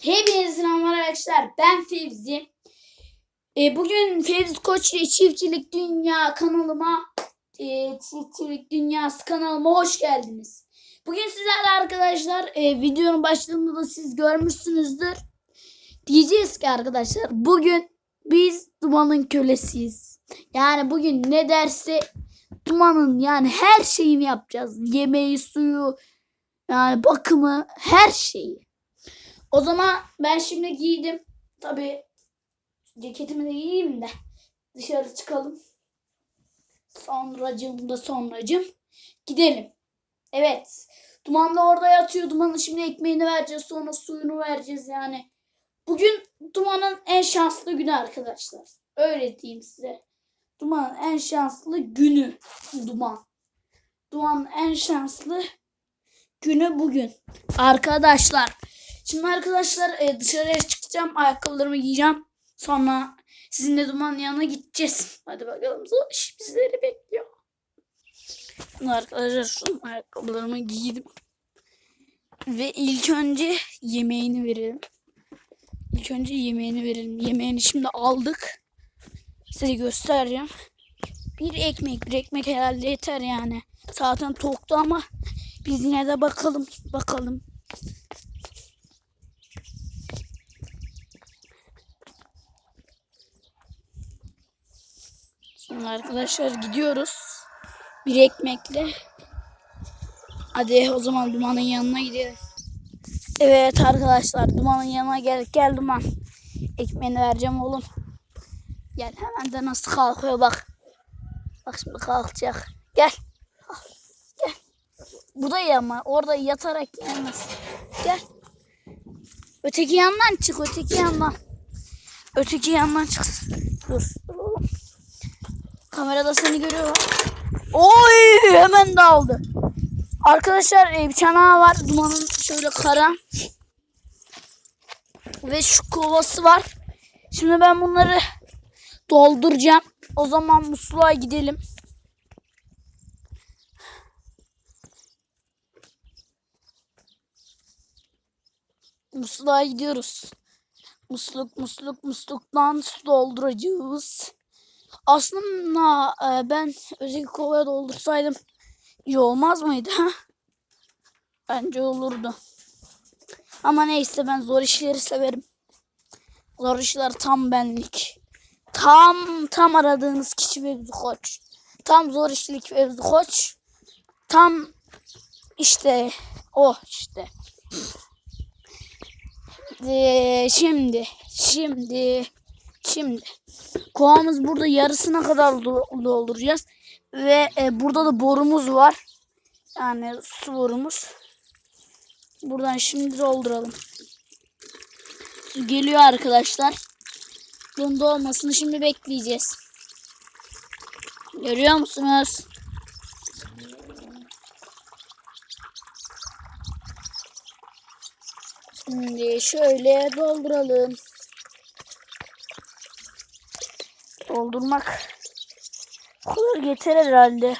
Hepinize selamlar arkadaşlar. Ben Fevzi. E, bugün Fevzi Koç ile Çiftçilik Dünya kanalıma e, Çiftçilik Dünyası kanalıma hoş geldiniz. Bugün sizlerle arkadaşlar e, videonun başlığında da siz görmüşsünüzdür. Diyeceğiz ki arkadaşlar bugün biz Duman'ın kölesiyiz. Yani bugün ne derse Duman'ın yani her şeyini yapacağız. Yemeği, suyu, yani bakımı, her şeyi. O zaman ben şimdi giydim. Tabii ceketimi de giyeyim de dışarı çıkalım. Sonracığım da sonracığım. Gidelim. Evet. Duman da orada yatıyor. Dumanın şimdi ekmeğini vereceğiz. Sonra suyunu vereceğiz yani. Bugün Duman'ın en şanslı günü arkadaşlar. Öyle diyeyim size. Duman'ın en şanslı günü. Duman. Duman'ın en şanslı günü bugün. Arkadaşlar. Şimdi arkadaşlar e, dışarıya çıkacağım. Ayakkabılarımı giyeceğim. Sonra sizinle dumanın yanına gideceğiz. Hadi bakalım. Zor bizleri bekliyor. Şimdi arkadaşlar şu ayakkabılarımı giydim. Ve ilk önce yemeğini verelim. İlk önce yemeğini verelim. Yemeğini şimdi aldık. Size göstereceğim. Bir ekmek, bir ekmek herhalde yeter yani. Zaten toktu ama biz yine de bakalım, bakalım. Şimdi arkadaşlar gidiyoruz. Bir ekmekle. Hadi o zaman Duman'ın yanına gidelim. Evet arkadaşlar Duman'ın yanına geldik. Gel Duman. Ekmeğini vereceğim oğlum. Gel hemen de nasıl kalkıyor bak. Bak şimdi kalkacak. Gel. Gel. Bu da iyi ama orada yatarak yemez. Gel. Öteki yandan çık öteki yandan. Öteki yandan çıksın. Dur. Kamerada seni görüyor. Oy hemen dağıldı. Arkadaşlar e, bir çanağı var. Dumanın şöyle kara. Ve şu kovası var. Şimdi ben bunları dolduracağım. O zaman musluğa gidelim. Musluğa gidiyoruz. Musluk musluk musluktan su dolduracağız. Aslında e, ben özel kovaya doldursaydım iyi olmaz mıydı? Bence olurdu. Ama neyse ben zor işleri severim. Zor işler tam benlik. Tam tam aradığınız kişi Fevzi Koç. Tam zor işlik Fevzi Koç. Tam işte o işte. Ee, şimdi şimdi şimdi kovamız burada yarısına kadar do- dolduracağız. Ve e, burada da borumuz var. Yani su borumuz. Buradan şimdi dolduralım. Su geliyor arkadaşlar. Bunun dolmasını şimdi bekleyeceğiz. Görüyor musunuz? Şimdi şöyle dolduralım. Doldurmak bu kadar yeter herhalde.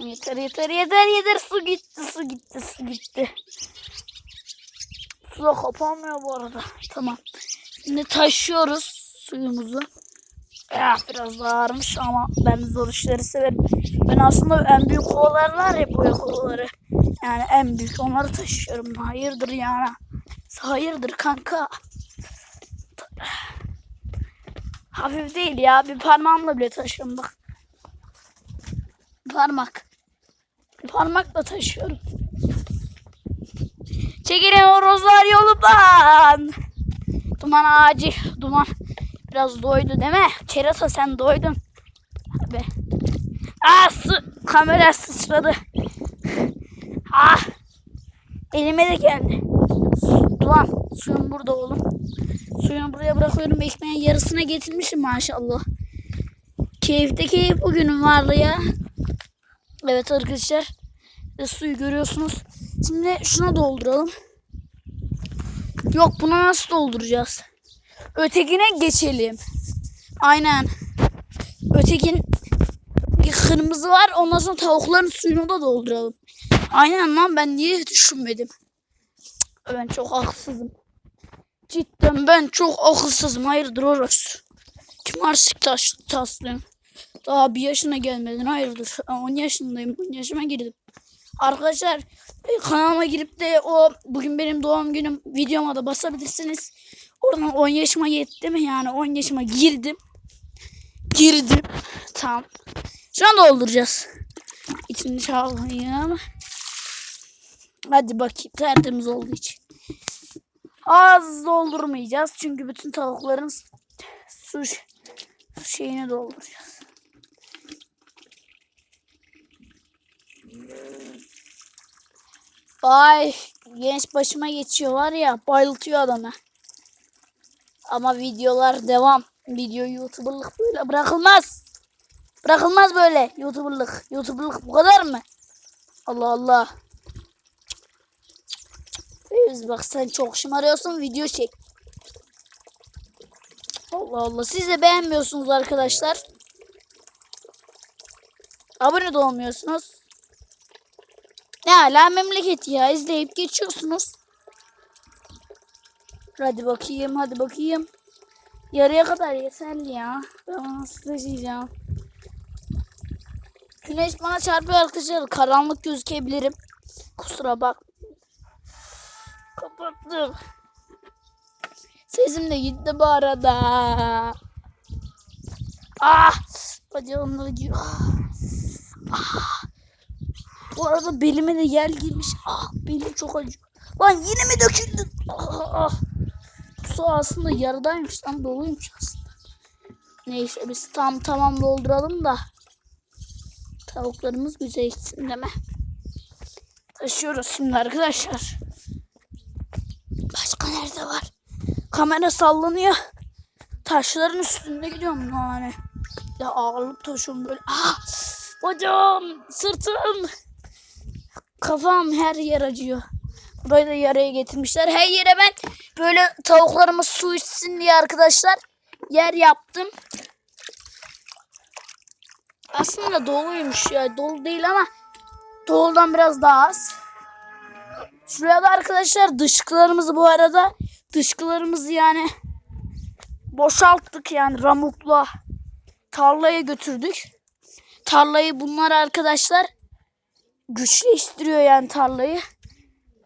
Yeter yeter yeter yeter su gitti su gitti su gitti. Su da kapanmıyor bu arada. Tamam. Şimdi taşıyoruz suyumuzu. Ya biraz daha ağırmış ama ben zor işleri severim. Ben aslında en büyük kovalar var ya boya kovaları. Yani en büyük onları taşıyorum. Hayırdır yani. Hayırdır kanka. Hafif değil ya. Bir parmağımla bile taşıyorum bak. Parmak. Parmakla taşıyorum. Çekilin horozlar yolumdan. Duman ağacı. Duman biraz doydu değil mi? Kerata sen doydun. Abi. Aa su. Kamera sıçradı. Ah. Elime de geldi. Su- Duman. Suyun burada oğlum. Suyunu buraya bırakıyorum. Ekmeğin yarısına getirmişim maşallah. Keyifte keyif bugünün varlığı ya. Evet arkadaşlar. Ve suyu görüyorsunuz. Şimdi şuna dolduralım. Yok buna nasıl dolduracağız? Ötekine geçelim. Aynen. Ötekin kırmızı var. Ondan sonra tavukların suyunu da dolduralım. Aynen lan ben niye düşünmedim? Ben çok haksızım. Cidden ben çok akılsızım. Hayırdır orası? Kim arsık taş taslıyorsun? Daha bir yaşına gelmedin. Hayırdır? Ben 10 yaşındayım. 10 yaşıma girdim. Arkadaşlar kanalıma girip de o bugün benim doğum günüm videoma da basabilirsiniz. Oradan 10 yaşıma yetti mi? Yani 10 yaşıma girdim. Girdim. Tamam. Şu an dolduracağız. İçini çalayım. Hadi bakayım tertemiz olduğu için. Az doldurmayacağız. Çünkü bütün tavukların su, şeyini dolduracağız. Vay genç başıma geçiyor var ya bayıltıyor adamı. Ama videolar devam. Video YouTuber'lık böyle bırakılmaz. Bırakılmaz böyle YouTuber'lık. YouTuber'lık bu kadar mı? Allah Allah. Feyz bak sen çok şımarıyorsun video çek. Allah Allah. Siz de beğenmiyorsunuz arkadaşlar. Abone de olmuyorsunuz. Ne ala memleket ya. izleyip geçiyorsunuz. Hadi bakayım hadi bakayım. Yarıya kadar yeterli ya. Ben nasıl taşıyacağım. Güneş bana çarpıyor arkadaşlar. Karanlık gözükebilirim. Kusura bak. Kapattım. Sesim de gitti bu arada. Ah! Bacağımın acıyor. Ah! Bu arada belime de yer girmiş. Ah! Belim çok acıyor. Lan yine mi döküldün? Ah! ah. Su aslında yarıdaymış lan doluymuş aslında. Neyse biz tam tamam dolduralım da. Tavuklarımız güzel gitsin mi? Taşıyoruz şimdi arkadaşlar. Nerede var? Kamera sallanıyor. Taşların üstünde gidiyorum yani. Ya ağırlık taşıyorum böyle. Ah! Bacağım, sırtım. Kafam her yer acıyor. Burayı da yaraya getirmişler. Her yere ben böyle tavuklarımız su içsin diye arkadaşlar yer yaptım. Aslında doluymuş ya. Dolu değil ama doludan biraz daha az. Şuraya da arkadaşlar dışkılarımızı bu arada dışkılarımızı yani boşalttık yani ramukla tarlaya götürdük. Tarlayı bunlar arkadaşlar güçleştiriyor yani tarlayı.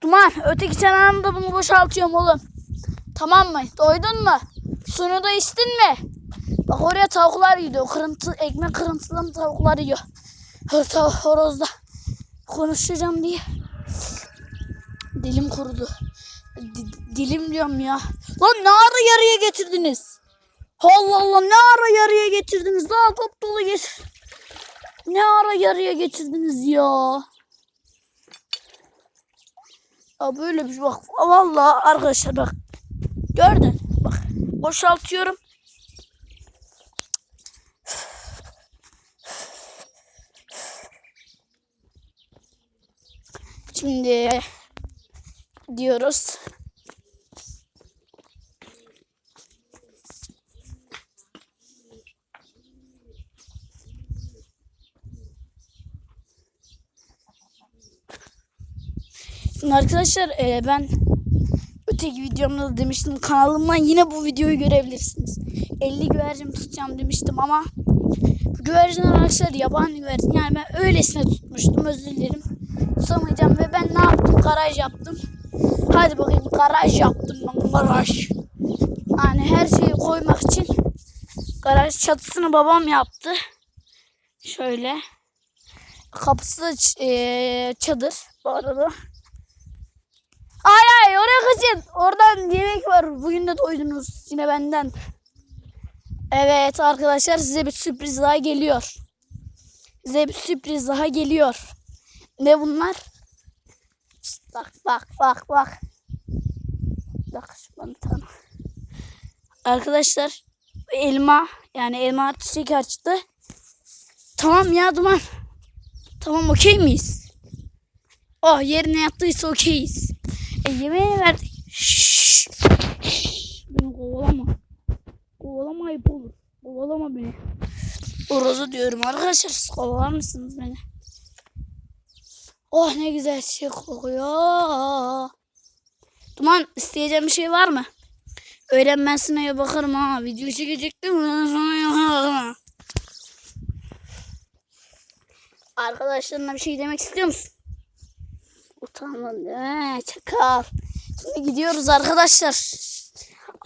Duman öteki çanağını da bunu boşaltıyorum oğlum. Tamam mı? Doydun mu? Suyunu da içtin mi? Bak oraya tavuklar yiyor. Kırıntı, ekmek kırıntılı tavuklar yiyor. Tavuk horozda konuşacağım diye. Dilim kurudu. D- dilim diyorum ya. Lan ne ara yarıya getirdiniz? Allah Allah ne ara yarıya getirdiniz? Daha top dolu getir. Ne ara yarıya getirdiniz ya? Ya böyle bir şey bak. Vallahi arkadaşlar bak. Gördün. Bak. Boşaltıyorum. Şimdi diyoruz. Arkadaşlar e, ben öteki videomda da demiştim kanalımdan yine bu videoyu görebilirsiniz. 50 güvercin tutacağım demiştim ama bu güvercinler arkadaşlar yabani güvercin. Yani ben öylesine tutmuştum özür dilerim. Tutamayacağım ve ben ne yaptım? Garaj yaptım. Hadi bakayım garaj yaptım ben garaj. Yani her şeyi koymak için garaj çatısını babam yaptı. Şöyle. Kapısı da eee, çadır bu arada. Ay ay oraya kaçın. Oradan yemek var. Bugün de doydunuz yine benden. Evet arkadaşlar size bir sürpriz daha geliyor. Size bir sürpriz daha geliyor. Ne bunlar? Bak bak bak bak. Bak bir tane. Arkadaşlar elma yani elma çiçek açtı. Tamam ya duman. Tamam okey miyiz? Oh yerine yattıysa okeyiz. E yemeğini verdik. Şşş. Beni kovalama. Kovalama ayıp olur. Kovalama beni. Orozu diyorum arkadaşlar. Kovalar mısınız beni? Oh ne güzel şey kokuyor. Duman isteyeceğim bir şey var mı? Öğrenmezsine bakarım ha. Video çekecektim. Arkadaşlarına bir şey demek istiyor musun? Utanmadın değil? Çakal. Şimdi gidiyoruz arkadaşlar.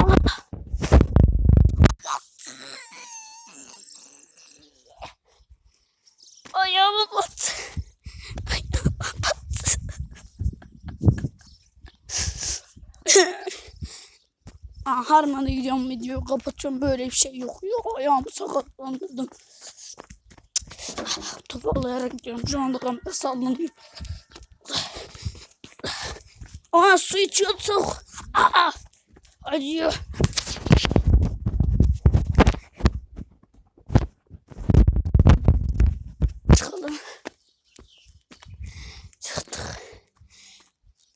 Ah. Ayağıma battı. Harmana gidiyorum video kapatacağım böyle bir şey yok. Yok ayağımı sakatlandırdım. Toparlayarak gidiyorum. Şu anda kamera sallanıyor. Aa su içiyorduk. Aa, acıyor. Çıkalım. Çıktık.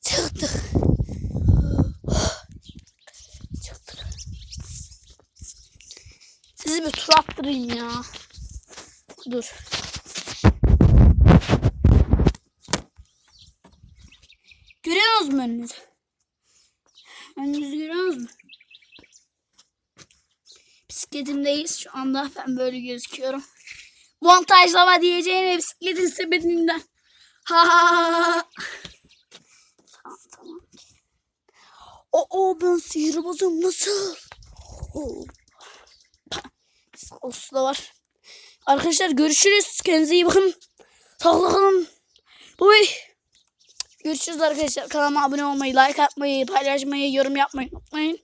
Çıktık. Çıktık. Sizi bir tur attırayım ya. Dur. Görüyor musunuz önünüzü? Önünüzü görüyor musunuz? Bisikletimdeyiz şu anda. Ben böyle gözüküyorum. Montajlama diyeceğine bisikletin sepetinden. Ha ha ha. Tamam tamam. O o ben sihirbazım nasıl? Oo. O da var. Arkadaşlar görüşürüz. Kendinize iyi bakın. Sağlıklı kalın. Bye. Görüşürüz arkadaşlar. Kanalıma abone olmayı, like atmayı, paylaşmayı, yorum yapmayı unutmayın.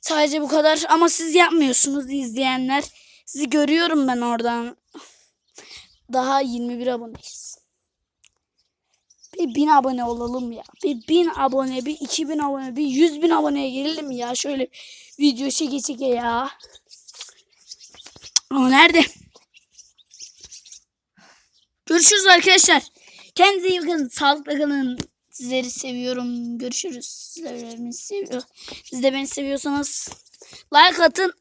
Sadece bu kadar. Ama siz yapmıyorsunuz izleyenler. Sizi görüyorum ben oradan. Daha 21 aboneyiz. Bir bin abone olalım ya. Bir bin abone, bir 2000 abone, bir 100 bin aboneye gelelim ya. Şöyle video çeke çeke ya. O nerede? Görüşürüz arkadaşlar. Kendinize iyi bakın. Sağlıkla kalın. Sizleri seviyorum. Görüşürüz. Sizler beni seviyor. Siz de beni seviyorsanız like atın.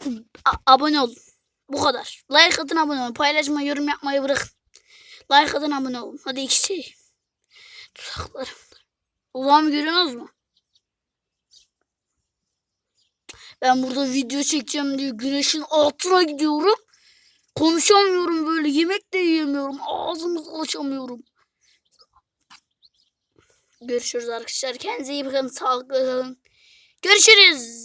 abone olun. Bu kadar. Like atın abone olun. Paylaşmayı, yorum yapmayı bırakın. Like atın abone olun. Hadi iki şey. Tuzaklarım. Ulan görüyorsunuz mu? Ben burada video çekeceğim diye güneşin altına gidiyorum. Konuşamıyorum böyle. Yemek de yiyemiyorum. Ağzımızı açamıyorum. Görüşürüz arkadaşlar. Kendinize iyi bakın. Sağlıklı kalın. Görüşürüz.